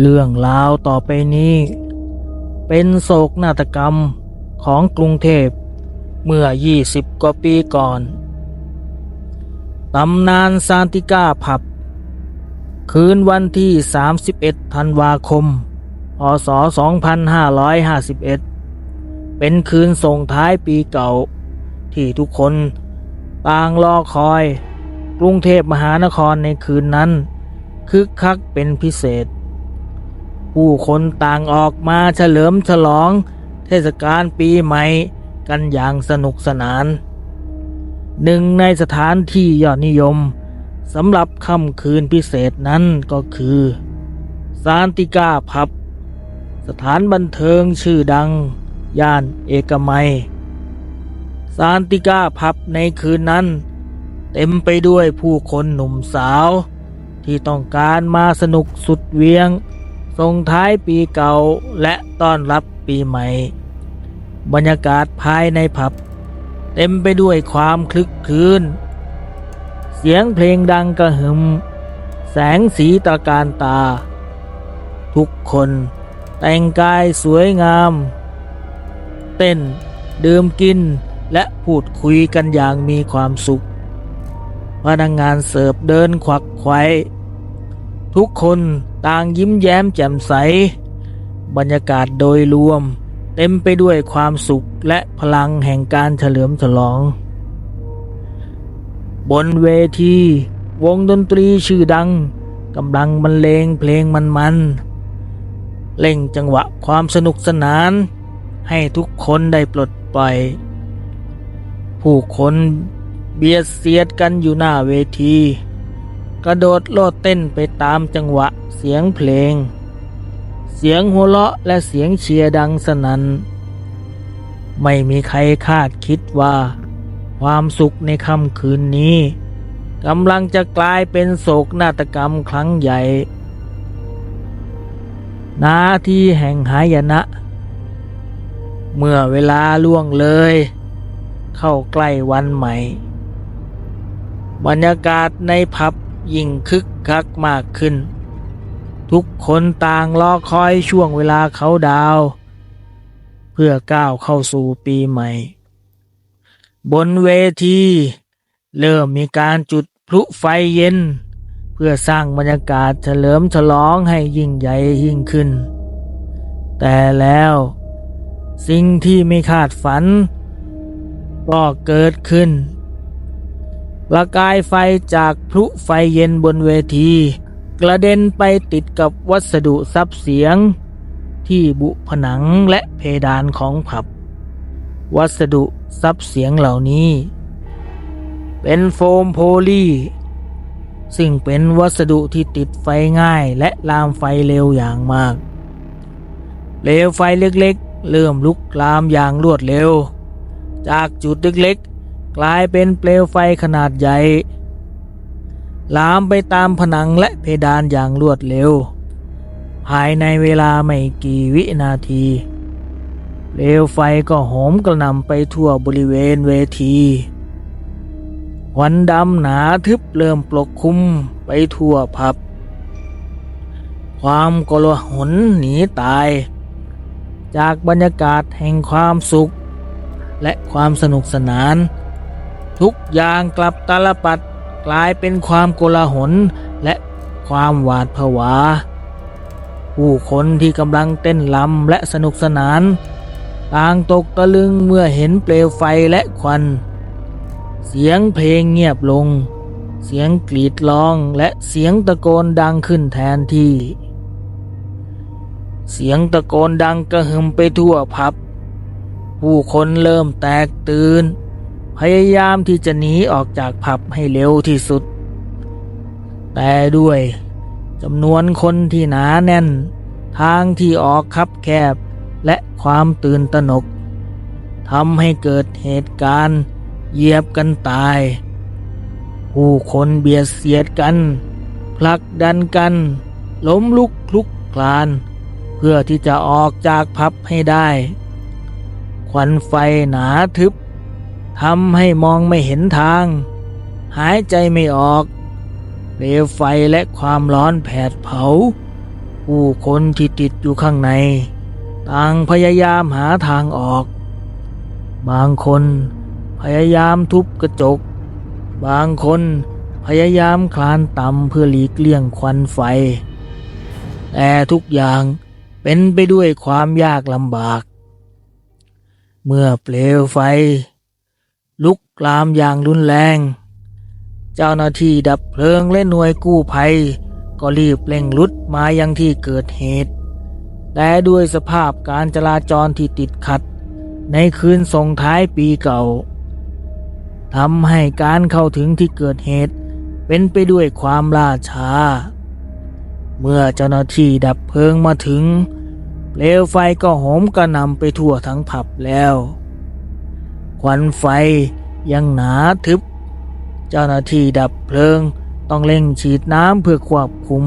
เรื่องราวต่อไปนี้ เป็นโศกนาฏกรรมของกรุงเทพ เมื่อ 20 กว่าปีก่อน ตำนานซานติก้าผับ คืนวันที่ 31 ธันวาคม พศ 2551 เป็นคืนส่งท้ายปีเก่า ที่ทุกคนต่างรอคอย กรุงเทพมหานครในคืนนั้นคึกคักเป็นพิเศษ ผู้คนต่างออกมาเฉลิมฉลอง เทศกาลปีใหม่กันอย่างสนุกสนาน หนึ่งในสถานที่ยอดนิยมสำหรับค่ำคืนพิเศษนั้นก็คือซานติก้าพับ สถานบันเทิงชื่อดัง ย่านเอกมัยซานติก้าพับในคืนนั้น เต็มไปด้วยผู้คนหนุ่มสาว ที่ต้องการมาสนุกสุดเวียง ส่งท้ายปีเก่าและต้อนรับปีใหม่ บรรยากาศภายในผับ เต็มไปด้วยความคลึกคลื้น เสียงเพลงดังกระหึ่มแสงสีตะการตา ทุกคนแต่งกายสวยงาม เต้น ดื่มกินและพูดคุยกันอย่างมีความสุข พนักงงานเสิร์ฟเดินขวักไขวทุกคน ต่างยิ้มแย้มแจ่มใส บรรยากาศโดยรวม เต็มไปด้วยความสุขและพลังแห่งการเฉลิมฉลอง บนเวที วงดนตรีชื่อดังกำลังบรรเลงเพลงมันๆเล่งจังหวะความสนุกสนาน ให้ทุกคนได้ปลดปล่อย ผู้คนเบียดเสียดกันอยู่หน้าเวที กระโดดโลดเต้นไปตามจังหวะเสียงเพลง เสียงหัวเราะและเสียงเชียร์ดังสนัน่น ไม่มีใครคาดคิดว่า ความสุขในค่ำคืนนี้กำลังจะกลายเป็นโศกนาฏกรรมครั้งใหญ่ นาทีแห่งหายนะ เมื่อเวลาล่วงเลย เข้าใกล้วันใหม่ บรรยากาศในผับ ยิ่งคึกคักมากขึ้น ทุกคนต่างรอคอยช่วงเวลาเขาดาว เพื่อก้าวเข้าสู่ปีใหม่ บนเวที เริ่มมีการจุดพลุไฟเย็น เพื่อสร้างบรรยากาศเฉลิมฉลองให้ยิ่งใหญ่ยิ่งขึ้น แต่แล้ว สิ่งที่ไม่คาดฝัน ก็เกิดขึ้น ประกายไฟจากพลุไฟเย็นบนเวที กระเด็นไปติดกับวัสดุซับเสียง ที่บุผนังและเพดานของผับ วัสดุซับเสียงเหล่านี้ เป็นโฟมโพลีซึ่งเป็นวัสดุที่ติดไฟง่ายและลามไฟเร็วอย่างมาก เปลวไฟเล็กๆ เริ่มลุกลามอย่างรวดเร็ว จากจุดเล็กๆ กลายเป็นเปลวไฟขนาดใหญ่ ลามไปตามผนังและเพดานอย่างรวดเร็ว ภายในเวลาไม่กี่วินาที เปลวไฟก็โหมกระหน่ำไปทั่วบริเวณเวทีควันดำหนาทึบเริ่มปกคลุมไปทั่วผับ ความกลาหนหนีตาย จากบรรยากาศแห่งความสุข และความสนุกสนาน ทุกอย่างกลับตาลปัดกลายเป็นความโกลาหลและความหวาดผวา ผู้คนที่กำลังเต้นลำและสนุกสนาน ต่างตกตะลึงเมื่อเห็นเปลวไฟและควัน เสียงเพลงเงียบลง เสียงกรีดร้องและเสียงตะโกนดังขึ้นแทนที่ เสียงตะโกนดังกระหึ่มไปทั่วผับ ผู้คนเริ่มแตกตื่น พยายามที่จะหนีออกจากผับให้เร็วที่สุด แต่ด้วยจำนวนคนที่หนาแน่น ทางที่ออกคับแคบและความตื่นตระหนกทำให้เกิดเหตุการณ์เหยียบกันตาย ผู้คนเบียดเสียดกัน ผลักดันกัน ล้มลุกคลุกคลาน เพื่อที่จะออกจากพับให้ได้ ควันไฟหนาทึบ ทำให้มองไม่เห็นทาง หายใจไม่ออกเปลวไฟและความร้อนแผดเผา ผู้คนที่ติดอยู่ข้างใน ต่างพยายามหาทางออก บางคนพยายามทุบกระจก บางคนพยายามคลานต่ำเพื่อหลีกเลี่ยงควันไฟ แต่ทุกอย่างเป็นไปด้วยความยากลำบาก เมื่อเปลวไฟ กลามอย่างรุนแรง เจ้าหน้าที่ดับเพลิงและหน่วยกู้ภัย ก็รีบเร่งรุดมายังที่เกิดเหตุ แต่ด้วยสภาพการจราจรที่ติดขัด ในคืนส่งท้ายปีเก่าทำให้การเข้าถึงที่เกิดเหตุ เป็นไปด้วยความล่าช้า เมื่อเจ้าหน้าที่ดับเพลิงมาถึงเปลวไฟก็โหมกระหนำไปทั่วทั้งผับแล้ว ควันไฟ ยังหนาทึบ เจ้าหน้าที่ดับเพลิงต้องเร่งฉีดน้ำเพื่อควบคุม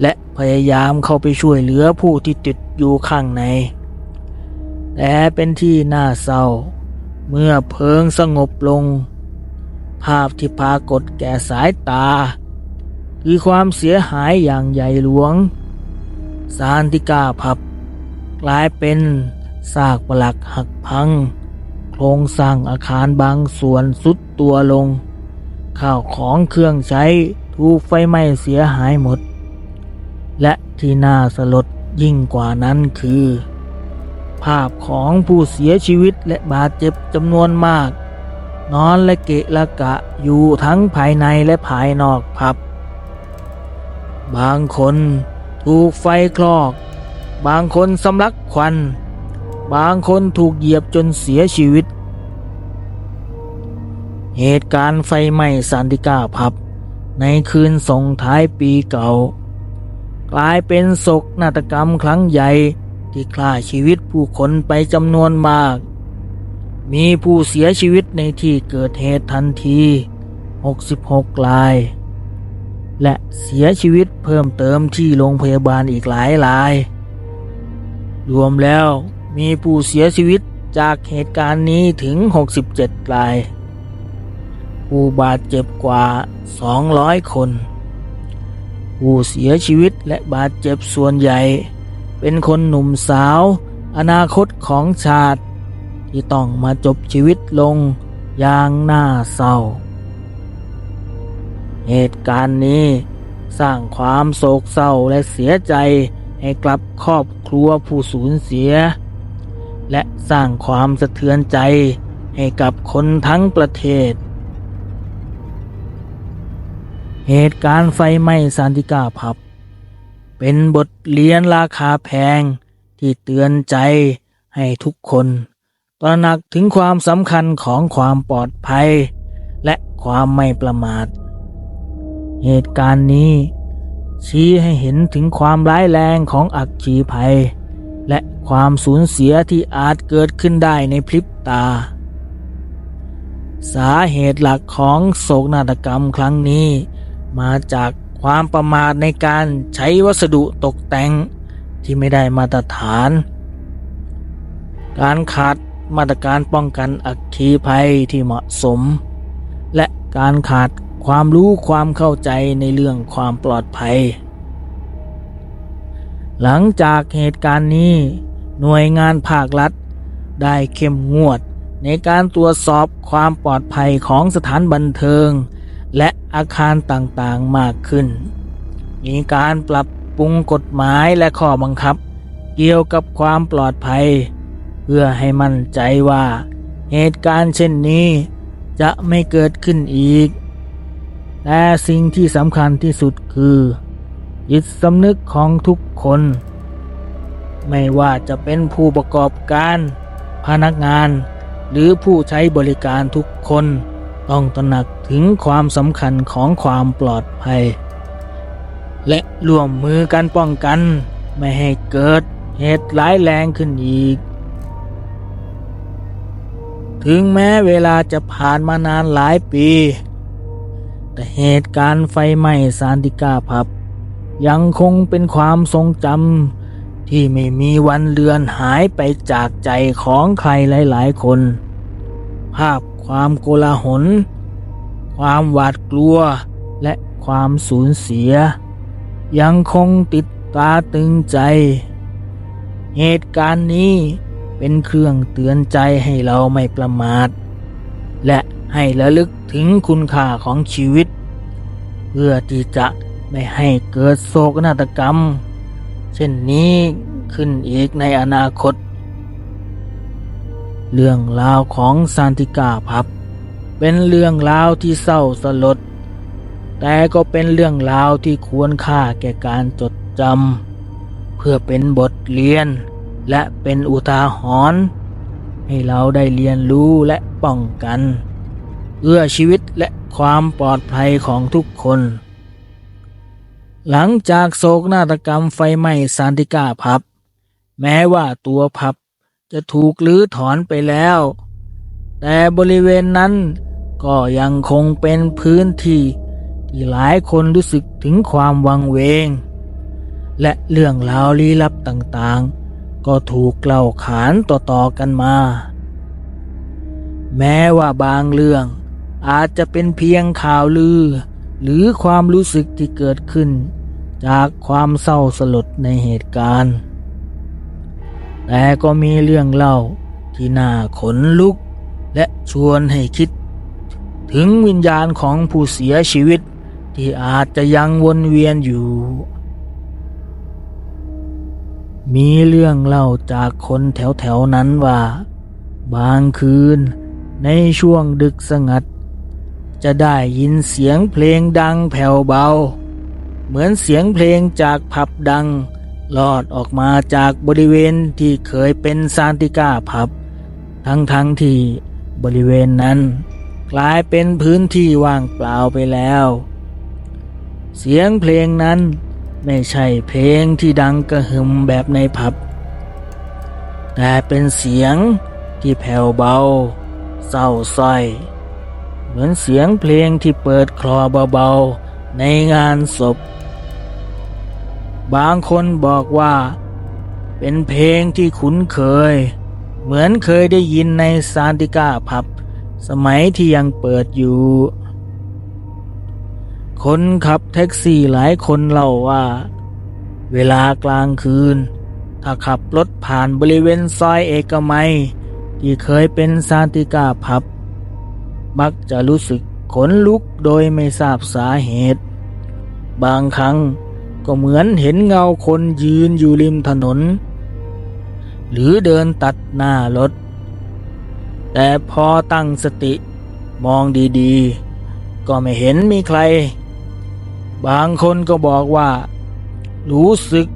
และพยายามเข้าไปช่วยเหลือผู้ที่ติดอยู่ข้างในแต่เป็นที่น่าเศร้า เมื่อเพลิงสงบลง ภาพที่ปรากฏแก่สายตา คือความเสียหายอย่างใหญ่หลวง ซานติกาผับ กลายเป็นซากปลักหักพัง โครงสร้างอาคารบางส่วนสุดตัวลง ข้าวของเครื่องใช้ถูกไฟไหม้เสียหายหมด และที่น่าสลดยิ่งกว่านั้นคือ ภาพของผู้เสียชีวิตและบาดเจ็บจำนวนมาก นอนและเกะละกะอยู่ทั้งภายในและภายนอกผับ บางคนถูกไฟคลอก บางคนสำลักควัน บางคนถูกเหยียบจนเสียชีวิต เหตุการณ์ไฟไหม้สันติกาผับ ในคืนส่งท้ายปีเก่า กลายเป็นโศกนาฏกรรมครั้งใหญ่ที่ฆ่าชีวิตผู้คนไปจำนวนมาก มีผู้เสียชีวิตในที่เกิดเหตุทันที 66ราย และเสียชีวิตเพิ่มเติมที่โรงพยาบาลอีกหลายราย รวมแล้ว มีผู้เสียชีวิตจากเหตุการณ์นี้ถึง 67 ราย ผู้บาดเจ็บกว่า 200 คน ผู้เสียชีวิตและบาดเจ็บส่วนใหญ่ เป็นคนหนุ่มสาว อนาคตของชาติ ที่ต้องมาจบชีวิตลงอย่างน่าเศร้า เหตุการณ์นี้สร้างความโศกเศร้าและเสียใจให้กลับครอบครัวผู้สูญเสีย และสร้างความสะเทือนใจให้กับคนทั้งประเทศ เหตุการณ์ไฟไหม้ซานติก้าผับ เป็นบทเรียนราคาแพงที่เตือนใจให้ทุกคนตระหนักถึงความสำคัญของความปลอดภัย และความไม่ประมาท เหตุการณ์นี้ชี้ให้เห็นถึงความร้ายแรงของอักขีภัย และความสูญเสียที่อาจเกิดขึ้นได้ในพริบตา สาเหตุหลักของโศกนาฏกรรมครั้งนี้ มาจากความประมาทในการใช้วัสดุตกแต่งที่ไม่ได้มาตรฐาน การขาดมาตรการป้องกันอัคคีภัยที่เหมาะสม และการขาดความรู้ความเข้าใจในเรื่องความปลอดภัย หลังจากเหตุการณ์นี้ หน่วยงานภาครัฐ ได้เข้มงวดในการตรวจสอบความปลอดภัยของสถานบันเทิง และอาคารต่างๆมากขึ้น มีการปรับปรุงกฎหมายและข้อบังคับ เกี่ยวกับความปลอดภัย เพื่อให้มั่นใจว่า เหตุการณ์เช่นนี้ จะไม่เกิดขึ้นอีก แต่สิ่งที่สำคัญที่สุดคือ จิตสำนึกของทุกคน ไม่ว่าจะเป็นผู้ประกอบการ พนักงาน หรือผู้ใช้บริการทุกคน ต้องตระหนักถึงความสำคัญของความปลอดภัย และร่วมมือกันป้องกัน ไม่ให้เกิดเหตุร้ายแรงขึ้นอีก ถึงแม้เวลาจะผ่านมานานหลายปี แต่เหตุการณ์ไฟไหม้ซานติก้าผับ ยังคงเป็นความทรงจำที่ไม่มีวันเลือนหายไปจากใจของใครหลาย ๆ คน ภาพความโกลาหล ความหวาดกลัว และความสูญเสีย ยังคงติดตาตึงใจ เหตุการณ์นี้เป็นเครื่องเตือนใจให้เราไม่ประมาท และให้ระลึกถึงคุณค่าของชีวิต เพื่อที่จะ ไม่ให้เกิดโศกนาฏกรรม เช่นนี้ขึ้นอีกในอนาคต เรื่องราวของซานติกาพับ เป็นเรื่องราวที่เศร้าสลด แต่ก็เป็นเรื่องราวที่ควรค่าแก่การจดจำเพื่อเป็นบทเรียน และเป็นอุทาหรณ์ให้เราได้เรียนรู้และป้องกันเพื่อชีวิตและความปลอดภัยของทุกคน หลังจากโศกนาฏกรรมไฟไหม้ซานติก้าพับ แม้ว่าตัวพับจะถูกลื้อถอนไปแล้ว แต่บริเวณนั้นก็ยังคงเป็นพื้นที่ที่หลายคนรู้สึกถึงความวังเวง และเรื่องราวลี้ลับต่างๆ ก็ถูกเล่าขานต่อๆกันมา แม้ว่าบางเรื่องอาจจะเป็นเพียงข่าวลือ หรือความรู้สึกที่เกิดขึ้น จากความเศร้าสลดในเหตุการณ์ แต่ก็มีเรื่องเล่าที่น่าขนลุก และชวนให้คิด ถึงวิญญาณของผู้เสียชีวิตที่อาจจะยังวนเวียนอยู่ มีเรื่องเล่าจากคนแถวๆนั้นว่า บางคืนในช่วงดึกสงัด จะได้ยินเสียงเพลงดังแผ่วเบา เหมือนเสียงเพลงจากผับดัง ลอดออกมาจากบริเวณที่เคยเป็นซานติก้าผับ ทั้งทั้งๆที่บริเวณนั้น กลายเป็นพื้นที่ว่างเปล่าไปแล้ว เสียงเพลงนั้นไม่ใช่เพลงที่ดังกระหึ่มแบบในผับ แต่เป็นเสียงที่แผ่วเบา เศร้าส้อย เหมือนเสียงเพลงที่เปิดคลอเบาๆ ในงานศพ บางคนบอกว่า เป็นเพลงที่คุ้นเคย เหมือนเคยได้ยินในซานติก้าผับ สมัยที่ยังเปิดอยู่ คนขับแท็กซี่หลายคนเล่าว่า เวลากลางคืน ถ้าขับรถผ่านบริเวณซอยเอกมัย ที่เคยเป็นซานติก้าผับ มักจะรู้สึก ขนลุกโดยไม่ทราบสาเหตุ บางครั้งก็เหมือนเห็นเงาคนยืนอยู่ริมถนน หรือเดินตัดหน้ารถ แต่พอตั้งสติมองดีๆ ก็ไม่เห็นมีใคร บางคนก็บอกว่า รู้สึก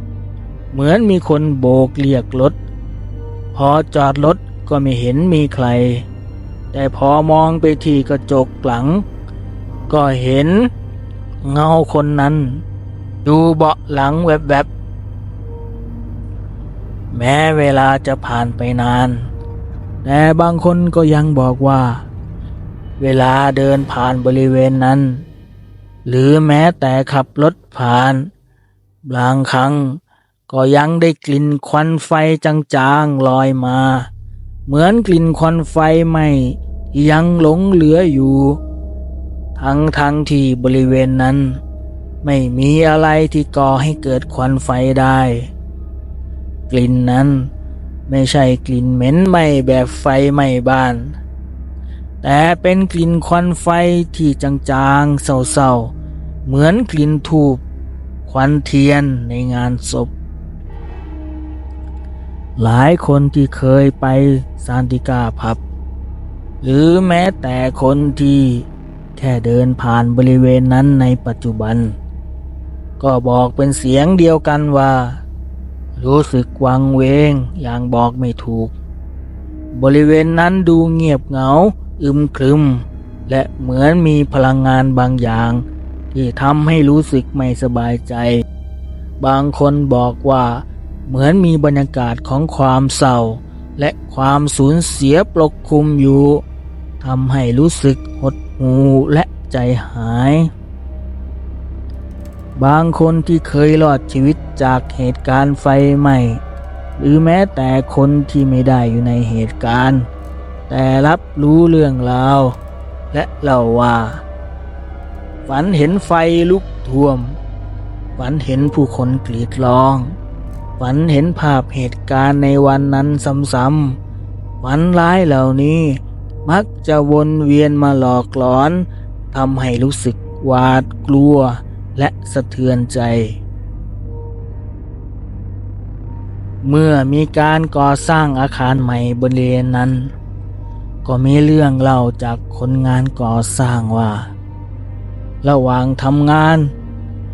เหมือนมีคนโบกเรียกรถ พอจอดรถก็ไม่เห็นมีใคร แต่พอมองไปที่กระจกหลัง ก็เห็นเงาคนนั้น ดูเบาะหลังแวบๆ แม้เวลาจะผ่านไปนาน แต่บางคนก็ยังบอกว่า เวลาเดินผ่านบริเวณนั้น หรือแม้แต่ขับรถผ่าน บางครั้งก็ยังได้กลิ่นควันไฟจางๆลอยมา เหมือนกลิ่นควันไฟไหม้ยังหลงเหลืออยู่ ทั้งทั้งที่บริเวณนั้น ไม่มีอะไรที่ก่อให้เกิดควันไฟได้ กลิ่นนั้นไม่ใช่กลิ่นเหม็นไหม้แบบไฟไหม้บ้าน แต่เป็นกลิ่นควันไฟที่จางๆเศร้าๆ เหมือนกลิ่นทูบควันเทียนในงานศพ หลายคนที่เคยไปซานติกาพับ หรือแม้แต่คนที่แค่เดินผ่านบริเวณนั้นในปัจจุบัน ก็บอกเป็นเสียงเดียวกันว่า รู้สึกวังเวงอย่างบอกไม่ถูก บริเวณนั้นดูเงียบเหงา อึมครึม และเหมือนมีพลังงานบางอย่าง ที่ทำให้รู้สึกไม่สบายใจ บางคนบอกว่า เหมือนมีบรรยากาศของความเศร้า และความสูญเสียปกคลุมอยู่ทำให้รู้สึกหดหู่และใจหาย บางคนที่เคยรอดชีวิตจากเหตุการณ์ไฟไหม้หรือแม้แต่คนที่ไม่ได้อยู่ในเหตุการณ์ แต่รับรู้เรื่องราว และเล่าว่า ฝันเห็นไฟลุกท่วม ฝันเห็นผู้คนกรีดร้อง ฝันเห็นภาพเหตุการณ์ในวันนั้นซ้ำๆฝันร้ายเหล่านี้มักจะวนเวียนมาหลอกหลอนทำให้รู้สึกหวาดกลัวและสะเทือนใจ เมื่อมีการก่อสร้างอาคารใหม่บริเวณนั้น ก็มีเรื่องเล่าจากคนงานก่อสร้างว่า ระหว่างทำงาน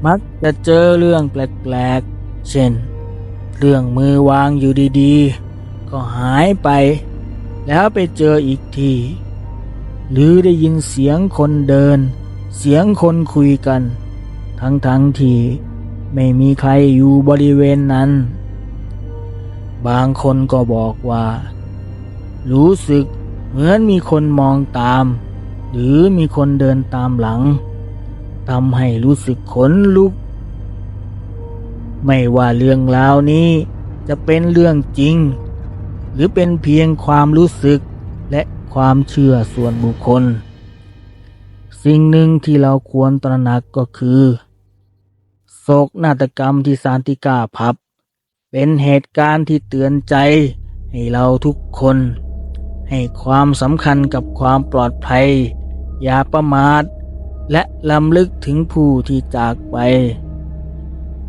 มักจะเจอเรื่องแปลกๆ เช่น เรื่องมือวางอยู่ดีๆ ก็หายไป แล้วไปเจออีกที หรือได้ยินเสียงคนเดิน เสียงคนคุยกัน ทั้งๆทที่ไม่มีใครอยู่บริเวณนั้น บางคนก็บอกว่า รู้สึกเหมือนมีคนมองตาม หรือมีคนเดินตามหลังทำให้รู้สึกขนลุก ไม่ว่าเรื่องราวนี้จะเป็นเรื่องจริง หรือเป็นเพียงความรู้สึกและความเชื่อส่วนบุคคล สิ่งหนึ่งที่เราควรตระหนักก็คือโศกนาฏกรรมที่ซานติกาพับ เป็นเหตุการณ์ที่เตือนใจ ให้เราทุกคน ให้ความสำคัญกับความปลอดภัย อย่าประมาทและลำลึกถึงผู้ที่จากไป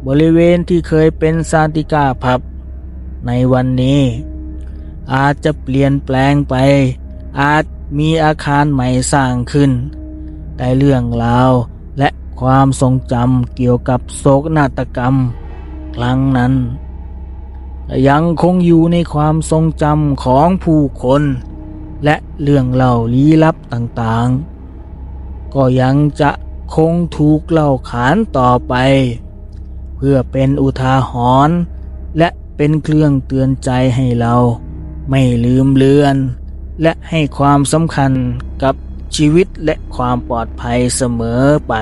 บริเวณที่เคยเป็นซานติกาพับ ในวันนี้ อาจจะเปลี่ยนแปลงไป อาจมีอาคารใหม่สร้างขึ้น แต่เรื่องราวและความทรงจำเกี่ยวกับโศกนาฏกรรม ครั้งนั้น ยังคงอยู่ในความทรงจำของผู้คน และเรื่องเล่าลี้ลับต่างๆ ก็ยังจะคงถูกเล่าขานต่อไป เพื่อเป็นอุทาหรณ์และเป็นเครื่องเตือนใจให้เรา ไม่ลืมเลือน และให้ความสำคัญกับชีวิตและความปลอดภัยเสมอไป